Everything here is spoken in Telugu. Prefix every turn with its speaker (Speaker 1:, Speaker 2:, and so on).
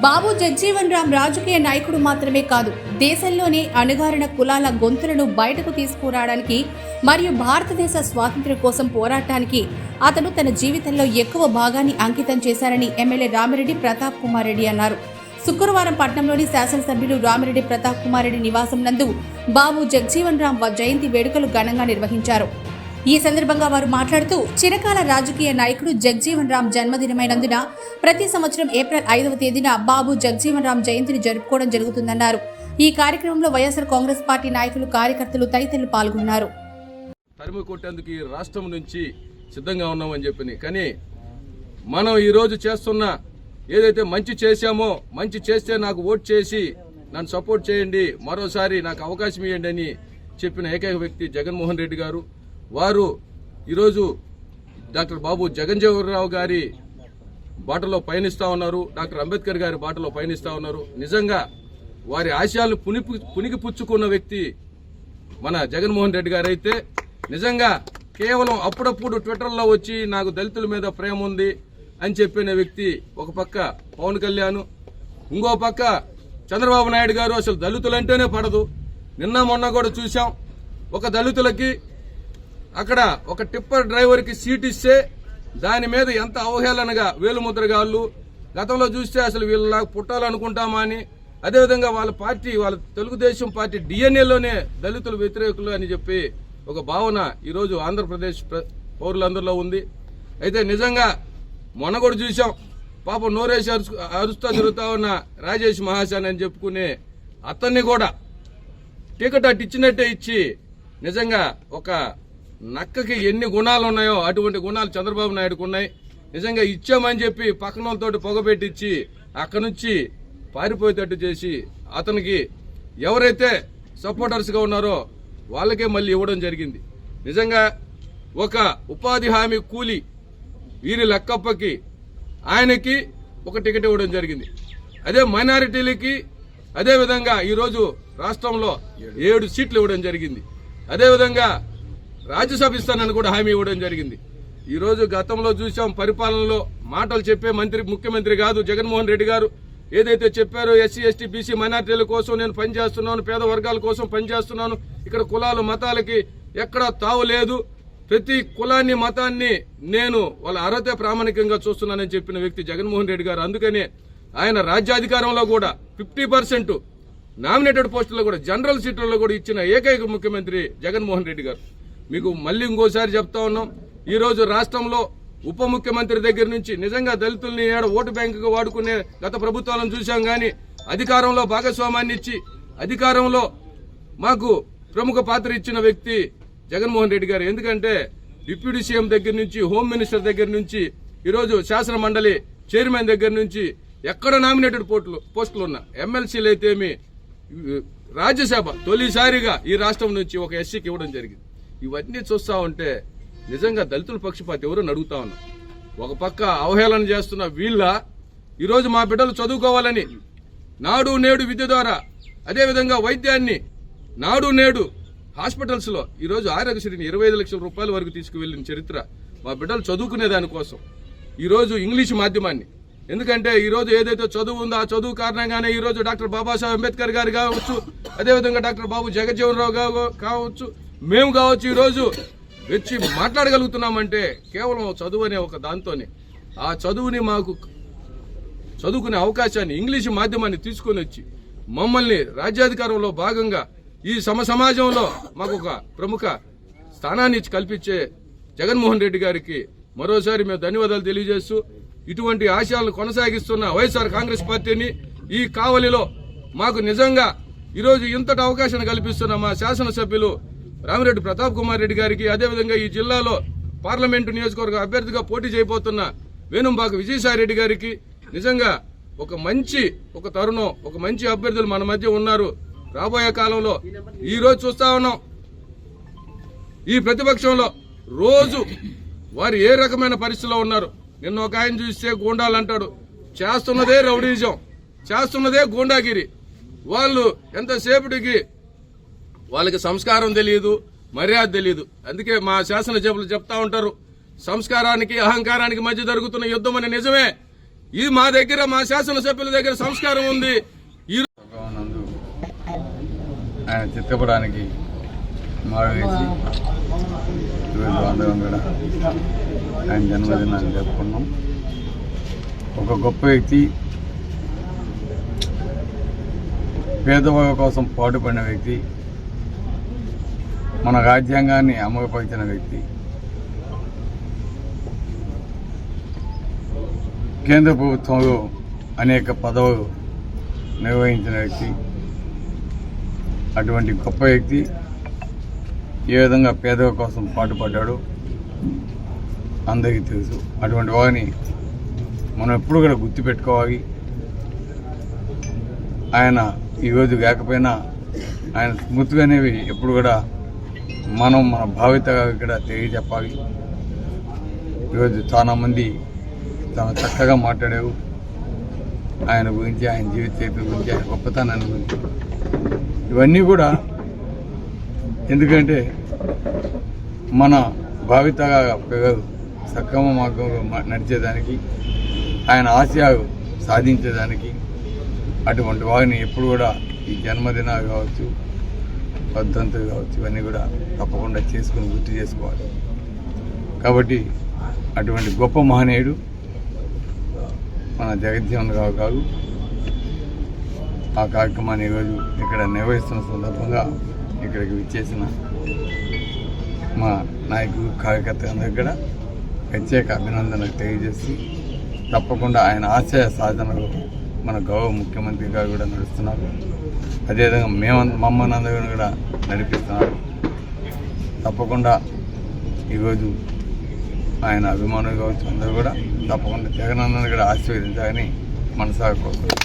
Speaker 1: బాబు జగ్జీవన్ రామ్ రాజకీయ నాయకుడు మాత్రమే కాదు దేశంలోని అణగారిన కులాల గొంతులను బయటకు తీసుకురావడానికి మరియు భారతదేశ స్వాతంత్ర్యం కోసం పోరాటానికి అతను తన జీవితంలో ఎక్కువ భాగాన్ని అంకితం చేశారని ఎమ్మెల్యే రామిరెడ్డి ప్రతాప్ కుమార్ రెడ్డి అన్నారు. శుక్రవారం పట్నంలోని శాసనసభ్యులు రామిరెడ్డి ప్రతాప్ కుమార్ రెడ్డి నివాసం నందు బాబు జగ్జీవన్ రామ్ వ- జయంతి వేడుకలు ఘనంగా నిర్వహించారు. ఈ సందర్భంగా వారు మాట్లాడుతూ చిరకాల రాజకీయ నాయకుడు జగ్జీవన్ రామ్ జన్మదినమైనందున ప్రతి సంవత్సరం ఏప్రిల్ ఐదవ తేదీన బాబు జగ్జీవన్ రామ్ జయంతిని జరుపుకోవడం జరుగుతుందన్నారు. ఈ కార్యక్రమంలో వైఎస్ఆర్ కాంగ్రెస్ పార్టీ నాయకులు కార్యకర్తలు తదితరులు పాల్గొన్నారు.
Speaker 2: తరిమి కొట్టేందుకు ఈ రాష్ట్రం నుంచి సిద్ధంగా ఉన్నామని చెప్పి కానీ మనం ఈరోజు చేస్తున్న ఏదైతే మంచి చేశామో మంచి చేస్తే నాకు ఓట్ చేసి నన్ను సపోర్ట్ చేయండి మరోసారి నాకు అవకాశం ఇవ్వండి అని చెప్పిన ఏకైక వ్యక్తి జగన్మోహన్ రెడ్డి గారు. వారు ఈరోజు డాక్టర్ బాబు జగన్జీవనరావు గారి బాటలో పయనిస్తూ ఉన్నారు డాక్టర్ అంబేద్కర్ గారి బాటలో పయనిస్తూ ఉన్నారు. నిజంగా వారి ఆశయాలు పునిపు పునికి పుచ్చుకున్న వ్యక్తి మన జగన్మోహన్ రెడ్డి గారు అయితే నిజంగా కేవలం అప్పుడప్పుడు ట్విట్టర్లో వచ్చి నాకు దళితుల మీద ప్రేమ ఉంది అని చెప్పిన వ్యక్తి ఒక పక్క పవన్ కళ్యాణ్ ఇంకో పక్క చంద్రబాబు నాయుడు గారు అసలు దళితులంటేనే పడదు. నిన్న మొన్న కూడా చూసాం ఒక దళితులకి అక్కడ ఒక టిప్పర్ డ్రైవర్కి సీట్ ఇస్తే దాని మీద ఎంత అవహేళనగా వేలుముద్రగాళ్ళు గతంలో చూస్తే అసలు వీళ్ళ పుట్టాలనుకుంటామా అని అదేవిధంగా వాళ్ళ పార్టీ వాళ్ళ తెలుగుదేశం పార్టీ డిఎన్ఏలోనే దళితుల వ్యతిరేకులు అని చెప్పి ఒక భావన ఈరోజు ఆంధ్రప్రదేశ్ పౌరులందరిలో ఉంది. అయితే నిజంగా మొన్న కూడా చూసాం పాపం నోరేసి అరుచు అరుస్తా తిరుగుతా ఉన్న రాజేష్ మహాశాన్ అని చెప్పుకునే అతన్ని కూడా టికెట్ అటు ఇచ్చినట్టే ఇచ్చి నిజంగా ఒక నక్కకి ఎన్ని గుణాలు ఉన్నాయో అటువంటి గుణాలు చంద్రబాబు నాయుడుకు ఉన్నాయి. నిజంగా ఇచ్చామని చెప్పి పక్కన వాళ్ళతోటి పొగబెట్టించి అక్కడి నుంచి పారిపోయేటట్టు చేసి అతనికి ఎవరైతే సపోర్టర్స్గా ఉన్నారో వాళ్ళకే మళ్ళీ ఇవ్వడం జరిగింది. నిజంగా ఒక ఉపాధి హామీ కూలి వీరి లెక్కప్పకి ఆయనకి ఒక టికెట్ ఇవ్వడం జరిగింది. అదే మైనారిటీలకి అదేవిధంగా ఈరోజు రాష్ట్రంలో ఏడు సీట్లు ఇవ్వడం జరిగింది. అదేవిధంగా రాజ్యసభ ఇస్తానని కూడా హామీ ఇవ్వడం జరిగింది. ఈరోజు గతంలో చూసాం పరిపాలనలో మాటలు చెప్పే మంత్రి ముఖ్యమంత్రి కాదు జగన్మోహన్ రెడ్డి గారు. ఏదైతే చెప్పారో ఎస్సీ ఎస్టీ బీసీ మైనార్టీల కోసం నేను పనిచేస్తున్నాను పేద వర్గాల కోసం పనిచేస్తున్నాను ఇక్కడ కులాలు మతాలకి ఎక్కడ తావు లేదు. ప్రతి కులాన్ని మతాన్ని నేను వాళ్ళ అర్హత ప్రామాణికంగా చూస్తున్నానని చెప్పిన వ్యక్తి జగన్మోహన్ రెడ్డి గారు. అందుకనే ఆయన రాజ్యాధికారంలో కూడా ఫిఫ్టీ పర్సెంట్ నామినేటెడ్ పోస్టుల్లో కూడా జనరల్ సీట్లలో కూడా ఇచ్చిన ఏకైక ముఖ్యమంత్రి జగన్మోహన్ రెడ్డి గారు. మీకు మళ్ళీ ఇంకోసారి చెప్తా ఉన్నాం. ఈరోజు రాష్ట్రంలో ఉప ముఖ్యమంత్రి దగ్గర నుంచి నిజంగా దళితుల్ని ఏడ ఓటు బ్యాంకుగా వాడుకునే గత ప్రభుత్వాలను చూశాం కానీ అధికారంలో భాగస్వామాన్ని ఇచ్చి అధికారంలో మాకు ప్రముఖ పాత్ర ఇచ్చిన వ్యక్తి జగన్మోహన్ రెడ్డి గారు. ఎందుకంటే డిప్యూటీ సీఎం దగ్గర నుంచి హోమ్ మినిస్టర్ దగ్గర నుంచి ఈరోజు శాసన మండలి చైర్మన్ దగ్గర నుంచి ఎక్కడ నామినేటెడ్ పోస్టులు పోస్టులు ఉన్నా ఎమ్మెల్సీలు అయితేమి రాజ్యసభ తొలిసారిగా ఈ రాష్ట్రం నుంచి ఒక ఎస్సీకి ఇవ్వడం జరిగింది. ఇవన్నీ చూస్తా ఉంటే నిజంగా దళితుల పక్షపాతి ఎవరో అడుగుతా ఉన్నాం. ఒక పక్క అవహేళన చేస్తున్న వీళ్ళ ఈరోజు మా బిడ్డలు చదువుకోవాలని నాడు నేడు విద్య ద్వారా అదేవిధంగా వైద్యాన్ని నాడు నేడు హాస్పిటల్స్లో ఈరోజు ఆరోగ్యశ్రీని ఇరవై ఐదు లక్షల రూపాయల వరకు తీసుకువెళ్ళిన చరిత్ర మా బిడ్డలు చదువుకునే దానికోసం ఈరోజు ఇంగ్లీష్ మాధ్యమాన్ని. ఎందుకంటే ఈరోజు ఏదైతే చదువు ఉందో ఆ చదువు కారణంగానే ఈ రోజు డాక్టర్ బాబాసాహెబ్ అంబేద్కర్ గారు కావచ్చు అదేవిధంగా డాక్టర్ బాబు జగజ్జీవన్ రావు కావచ్చు మేము కావచ్చు ఈరోజు వచ్చి మాట్లాడగలుగుతున్నామంటే కేవలం చదువు అనే ఒక దాంతోనే. ఆ చదువుని మాకు చదువుకునే అవకాశాన్ని ఇంగ్లీష్ మాధ్యమాన్ని తీసుకొని వచ్చి మమ్మల్ని రాజ్యాధికారంలో భాగంగా ఈ సమ సమాజంలో మాకు ఒక ప్రముఖ స్థానాన్ని కల్పించే జగన్మోహన్ రెడ్డి గారికి మరోసారి మేము ధన్యవాదాలు తెలియజేస్తూ ఇటువంటి ఆశయాలను కొనసాగిస్తున్న వైఎస్ఆర్ కాంగ్రెస్ పార్టీని ఈ కావలిలో మాకు నిజంగా ఈరోజు ఇంతటి అవకాశాన్ని కల్పిస్తున్న మా శాసనసభ్యులు రామిరెడ్డి ప్రతాప్ కుమార్ రెడ్డి గారికి అదేవిధంగా ఈ జిల్లాలో పార్లమెంటు నియోజకవర్గ అభ్యర్థిగా పోటీ చేయబోతున్న వేణుంబాక విజయసాయి రెడ్డి గారికి నిజంగా ఒక మంచి ఒక తరుణం ఒక మంచి అభ్యర్థులు మన మధ్య ఉన్నారు. రాబోయే కాలంలో ఈరోజు చూస్తా ఉన్నాం. ఈ ప్రతిపక్షంలో రోజు వారు ఏ రకమైన పరిస్థితిలో ఉన్నారు? నిన్న ఒక ఆయన చూస్తే గూండాలంటాడు. చేస్తున్నదే రౌడీజం. చేస్తున్నదే గూండాగిరి. వాళ్ళు ఎంతసేపటికి వాళ్ళకి సంస్కారం తెలియదు మర్యాద తెలియదు. అందుకే మా శాసనసభ్యులు చెప్తా ఉంటారు సంస్కారానికి అహంకారానికి మధ్య జరుగుతున్న యుద్ధం అని నిజమే. ఇది మా దగ్గర మా శాసనసభ్యుల దగ్గర సంస్కారం ఉంది.
Speaker 3: నందు ఆయన చిత్తపడానికి మాడు వేసి ఈరోజు అందరం కూడా ఆయన జన్మదినాన్ని జరుపుకున్నాం. ఒక గొప్ప వ్యక్తి పేదవాళ్ళ కోసం పాటుపడిన వ్యక్తి మన రాజ్యాంగాన్ని అమలుపరిచిన వ్యక్తి. కేంద్ర ప్రభుత్వంలో అనేక పదవులు నిర్వహించిన వ్యక్తి అటువంటి గొప్ప వ్యక్తి ఏ విధంగా పేదల కోసం పాటుపడ్డాడు అందరికీ తెలుసు. అటువంటి వారిని మనం ఎప్పుడు కూడా గుర్తుపెట్టుకోవాలి. ఆయన ఈరోజు లేకపోయినా ఆయన స్మృతులు అనేవి ఎప్పుడు కూడా మనం మన భావిత ఇక్కడ తెలియజెప్పాలి. ఈరోజు చాలామంది చాలా చక్కగా మాట్లాడారు. ఆయన గురించి ఆయన జీవిత చరిత్ర గురించి ఆయన గొప్పతనాన్ని గురించి. ఇవన్నీ కూడా ఎందుకంటే మన భావితగా పిల్లలు సక్రమ మార్గంలో నడిచేదానికి ఆయన ఆశయాలు సాధించేదానికి అటువంటి వారిని ఎప్పుడు కూడా ఈ జన్మదినాలు కావచ్చు పద్ధతులు కావచ్చు ఇవన్నీ కూడా తప్పకుండా చేసుకుని గుర్తు చేసుకోవాలి. కాబట్టి అటువంటి గొప్ప మహనీయుడు మన జగజ్జీవన్ రావు గారు ఆ కార్యక్రమాన్ని ఈరోజు ఇక్కడ నిర్వహిస్తున్న సందర్భంగా ఇక్కడికి విచ్చేసిన మా నాయకులు కార్యకర్తలందరికీ కూడా ప్రత్యేక అభినందనలు తెలియజేసి తప్పకుండా ఆయన ఆశయ సాధనలో మన గౌరవ ముఖ్యమంత్రి గారు కూడా నడుస్తున్నారు. అదేవిధంగా మేము మమ్మల్ని అందరూ కూడా నడిపిస్తున్నారు. తప్పకుండా ఈరోజు ఆయన అభిమానులు కావచ్చు అందరూ కూడా తప్పకుండా జగనన్నను కూడా ఆశీర్వదించాలని మనసాగా కోరుకుంటున్నాను